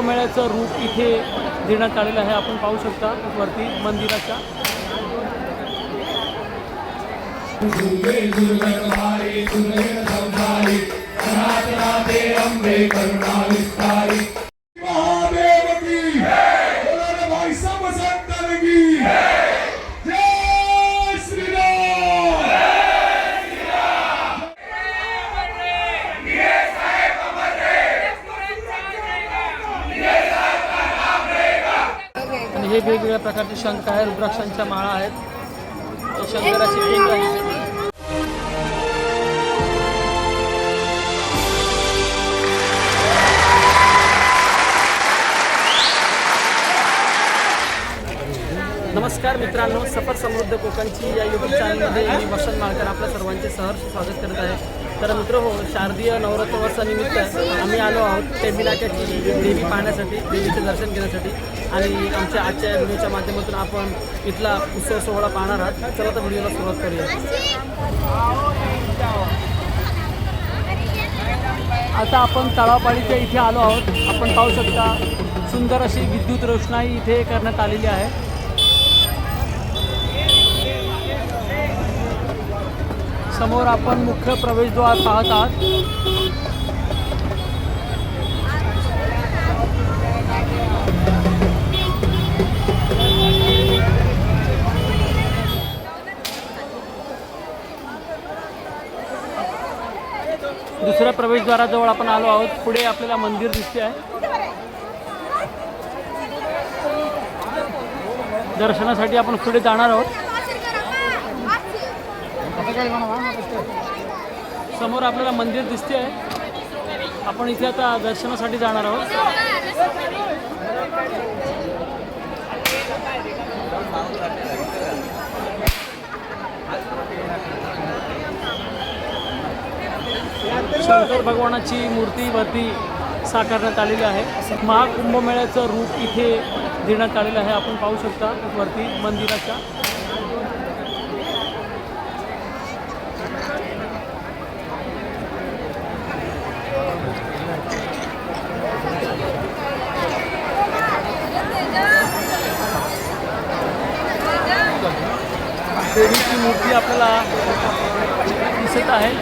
कुंभमेळ्याचं रूप इथे देण्यात आलेलं आहे. आपण पाहू शकता वरती मंदिराच्या. महादेव वेगवेगळ्या प्रकारचे शंख आहे रुद्राक्षांच्या माळा आहेत. शंकराची पिंड आहे. नमस्कार मित्रांनो सफर समृद्ध कोकणची या यूट्यूब चॅनलमध्ये मी वसंत माळकर आपल्या सर्वांचे सहर्ष स्वागत करत आहे. तर मित्र हो शारदीय नवरात्रोत्सवानिमित्त आम्ही आलो आहोत टेंबिलाट्याची देवी पाहण्यासाठी देवीचे दर्शन घेण्यासाठी. आणि आमच्या आजच्या व्हिडिओच्या माध्यमातून आपण इथला उत्सव सोहळा पाहणार आहात. चला तर व्हिडिओला सुरुवात करूया. आता आपण तळावपाडीच्या इथे आलो आहोत. आपण पाहू शकता सुंदर अशी विद्युत रोषणाई इथे करण्यात आलेली आहे. समोर आपण मुख्य प्रवेशद्वार पाहत आहात. दुसऱ्या प्रवेशद्वाराजवळ आपण आलो आहोत. पुढे आपल्याला मंदिर दिसते आहे. दर्शनासाठी आपण पुढे जाणार आहोत. समोर आपल्याला मंदिर दिसते आहे आपण इथे आता दर्शनासाठी जाणार आहोत. शंकर भगवानाची मूर्ती वरती साकारण्यात आलेली आहे. महाकुंभमेळ्याचं रूप इथे देण्यात आलेलं आहे. आपण पाहू शकता वरती मंदिराच्या देवीची मूर्ती आपल्याला आहे.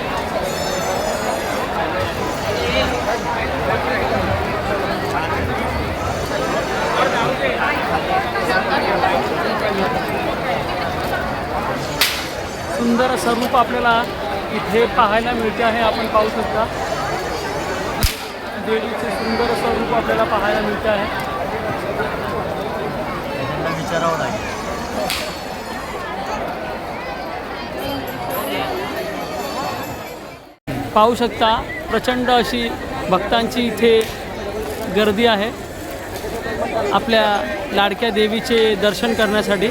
सुंदर असं रूप आपल्याला इथे पाहायला मिळते आहे. आपण पाहू शकता. देवीचे सुंदर असं रूप आपल्याला पाहायला मिळते आहे. विचारावं लागेल. पाहू शकता प्रचंड अशी भक्तांची इथे गर्दी आहे. आपल्या लाडक्या देवीचे दर्शन करण्यासाठी.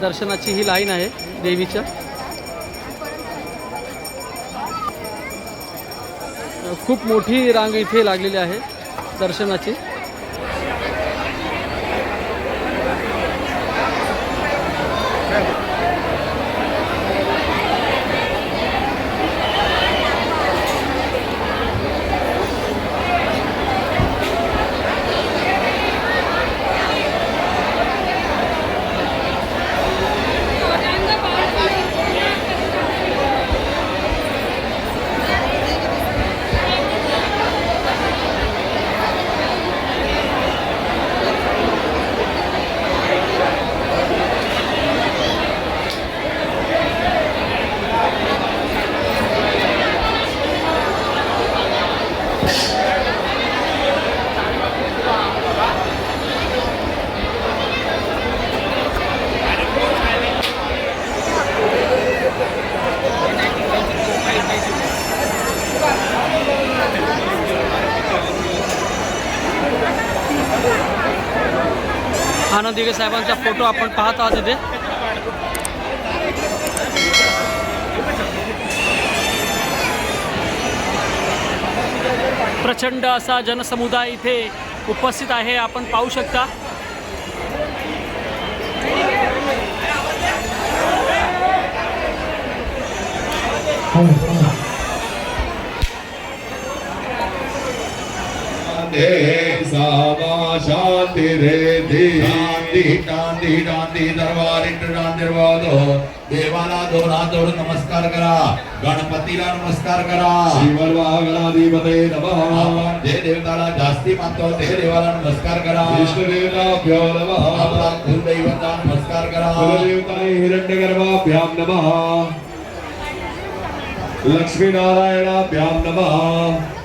दर्शनाची ही लाईन आहे देवीच्या. खूप मोठी रांग इथे लागलेली आहे दर्शनाची. आनंद दिघे साहेबांचा फोटो आपण पाहत आहात इथे. प्रचंड असा जनसमुदाय इथे उपस्थित आहे आपण पाहू शकता. दे देवाला जोडून नमस्कार करा. गणपतीला नमस्कार करा. श्रीवल्वागणाधिपते नमः. आपण जे देवताला जास्ती मानतो ते देवाला नमस्कार करा. विष्णुदेवताभ्यो नमः. आपला कुलदैवता नमस्कार करा. कुलदेवताय हिरण्यगर्भाभ्यां नमः. लक्ष्मीनारायणाभ्यां नमः.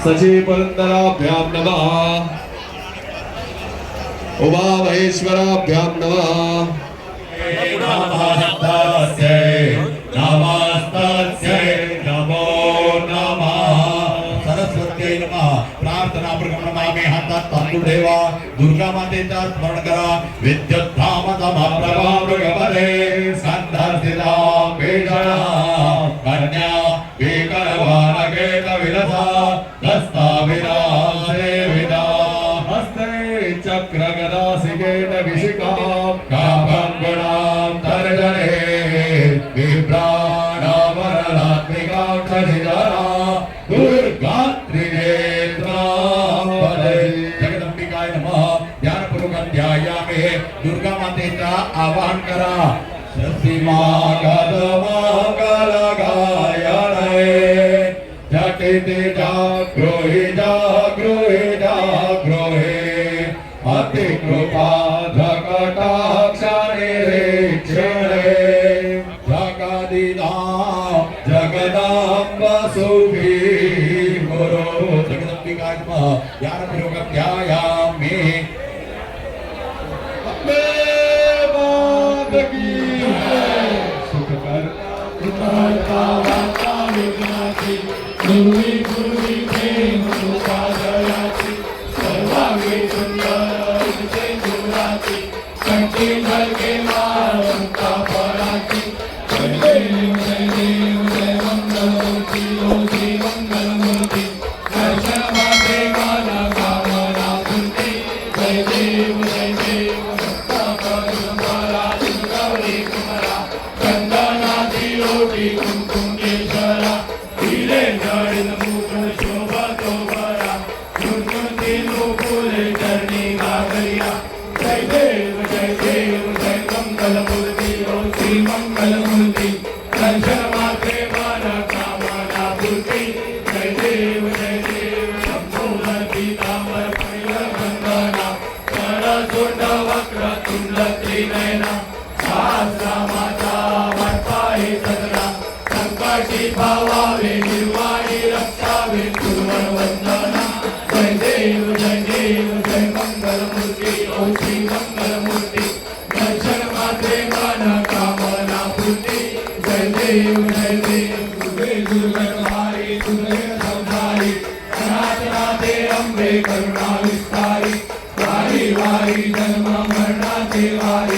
सचीपुरन्दराभ्यां नमः। उमामहेश्वराभ्यां नमः। नमो नमः। सरस्वत्यै नमः। प्रार्थना हातात तांदूळ ठेवा दुर्गा मातेचा स्मरण करा। विद्युत धाम धाम प्रभा मृगपदे संधासिता चक्रगदासिकेन विशिखां कापङ्गुणां तर्जने विभ्राणावरणात्मिकां खनिजरा जगदंबिकाय नमः ध्यानपूर्वक ध्यायामे दुर्गा मातेचा आवाहन करा गायणे कृपाधकटा हे अंबे करुणा विस्तारी वारी वारी जन्म मरणाचे वारी.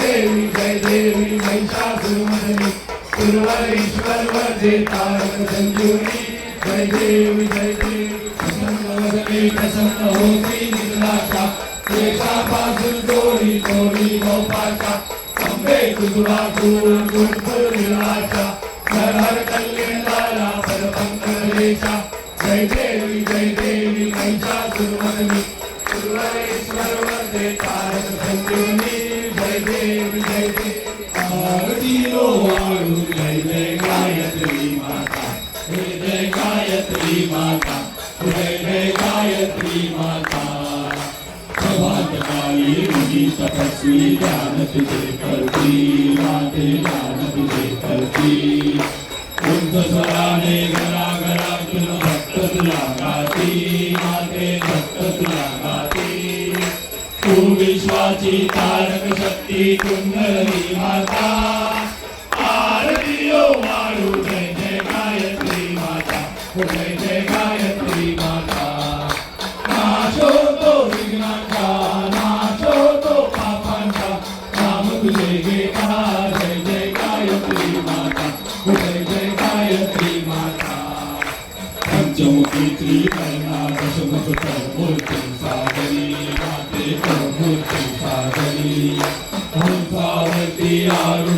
देवी जय देवी महिषासुरमर्दिनी सुरवरेश्वर वरदे तारक संजीवनी जय देवी जय देवी प्रसन्न वदने प्रसन्न होती निर्लाका देशापासून चोरी चोरी गोपाचा अंबे तुझा गुण गुणपूर निराशा हर हर कल्याणकाला परमंगलेशा जय देवी जय देवी महिषासुरमर्दिनी सुरवरेश्वर वरदे तारक संजीवनी ज्ञान तुझे करती माते ज्ञान तुझे करती उंच स्वराने घरा घरातून भक्त तुला गाती माते भक्त तुला गाती तू विश्वाची तारक शक्ती कुंडली माता आरती ओ मारू जय माता जय जय गायत्री माता नाशो तो विघ्नाचा पंचमुखी त्रिनयना दशमुख मूर्ती सागरी माते मूर्ती सागरी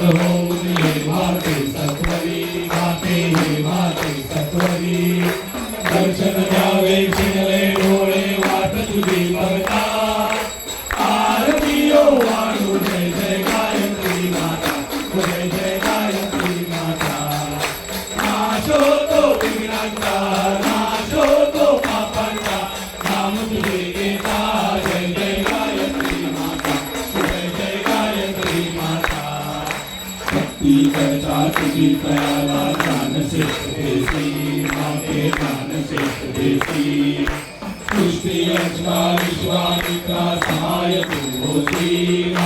होऊन हे माते सत्वरी माते हे माते सत्वरी दर्शन द्यावे शिरले डोळे वाट तुझी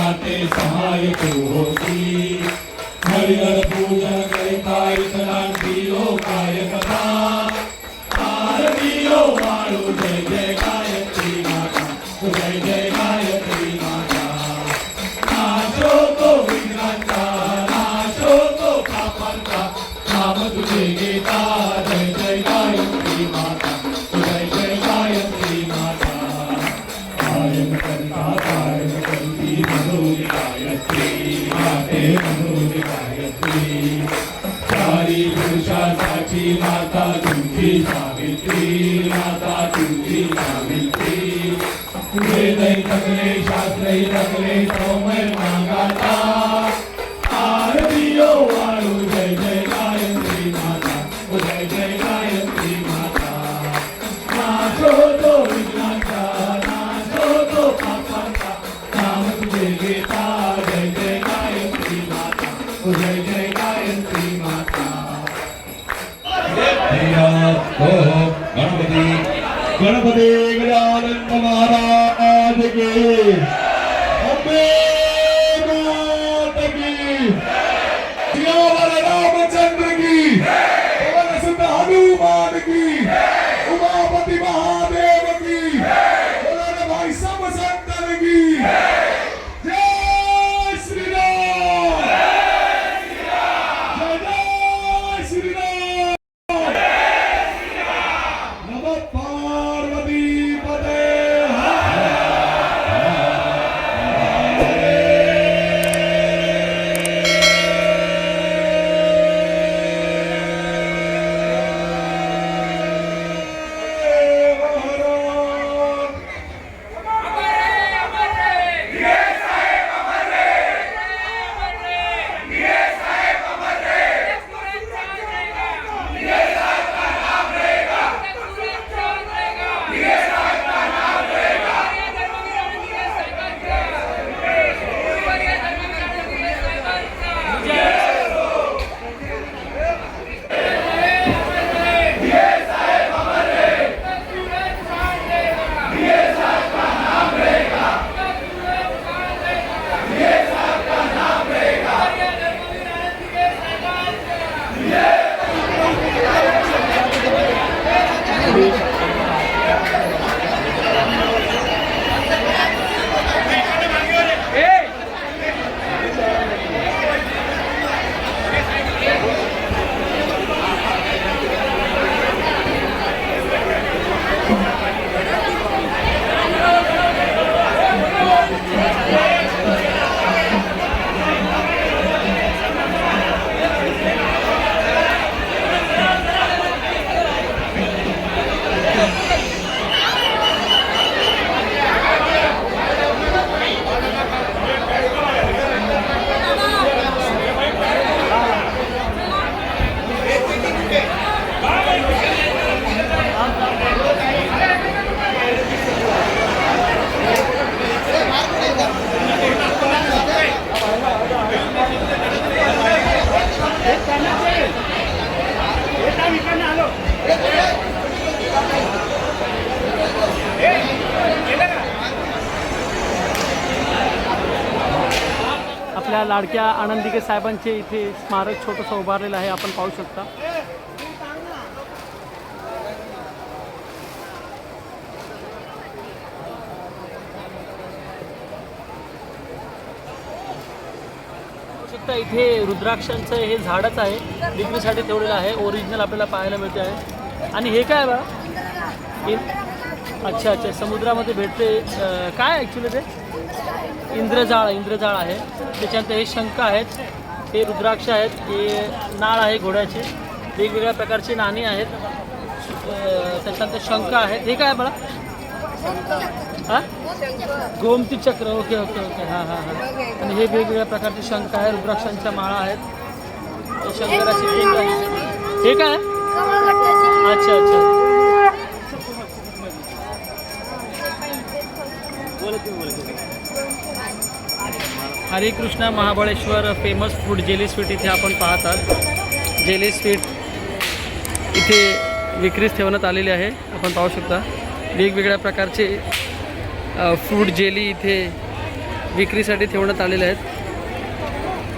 ते माते सहाय तू होती. सावित्री सारी पुरुषासाठी माता तुमची सावित्री माता तुमची सावित्री. वेदही तकले शास्त्रही तकले सौमय मागाता. ஐயா ஓம் கணபதி. கணபதி விநாதன் மகாராஜ் लाडक्या आनंदिके साहेबांचे इथे स्मारक छोटंसं उभारलेलं आहे. आपण पाहू शकता. शकता इथे रुद्राक्षांचं हे झाडच आहे. विक्रीसाठी ठेवलेलं आहे. ओरिजिनल आपल्याला पाहायला मिळते आहे. आणि हे काय बा? अच्छा अच्छा. समुद्रामध्ये भेटते काय ॲक्च्युली ते? इंद्रजाळ इंद्रजाळ आहे. त्याच्यानंतर हे शंख आहेत हे रुद्राक्ष आहेत हे नाळ आहे घोड्याचे. वेगवेगळ्या प्रकारची नाणी आहेत. त्याच्यानंतर शंख आहेत. हे काय बघा हां? गोमती चक्र. Okay okay okay. हां हां हां. आणि हे वेगवेगळ्या प्रकारचे शंख आहे रुद्राक्षांच्या माळा आहेत. हे शंकराची पिंड आहे हे काय अच्छा अच्छा. Hare Krishna Mahabaleshwar famous food jelly sweet इथे आपण पाहत आहात जेली स्वीट इथे विक्रीस ठेवण्यात आलेली आहे. आपण पाहू शकता. वेगवेगळ्या प्रकारचे फ्रूट जेली इथे विक्रीसाठी ठेवण्यात आलेले आहेत.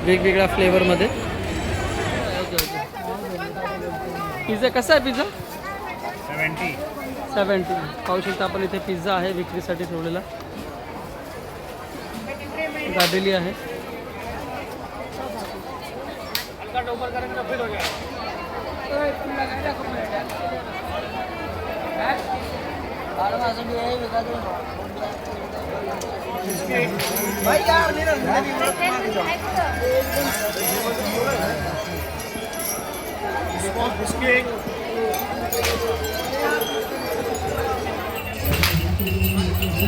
वेगवेगळ्या फ्लेवरमध्ये पिझ्झा कसा आहे पिझ्झा सेवन्टी सेवन्टी पाहू शकता आपण इथे पिझ्झा आहे विक्रीसाठी ठेवलेला. दाबेली आहे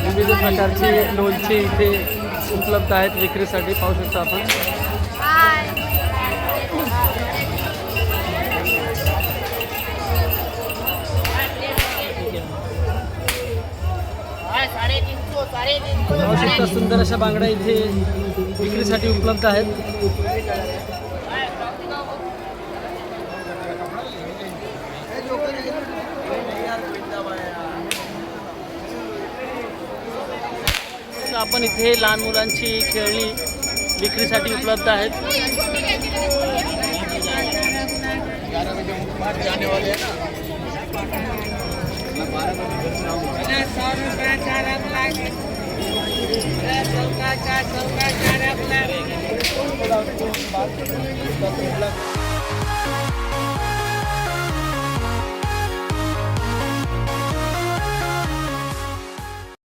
विविध प्रकारचे लोणचे इथे उपलब्ध आहेत विक्रीसाठी. पाहू शकता आपण. पाहू शकता सुंदर अशा बांगड्या इथे विक्रीसाठी उपलब्ध आहेत. आपण इथे लहान मुलांची खेळणी विक्रीसाठी उपलब्ध आहेत.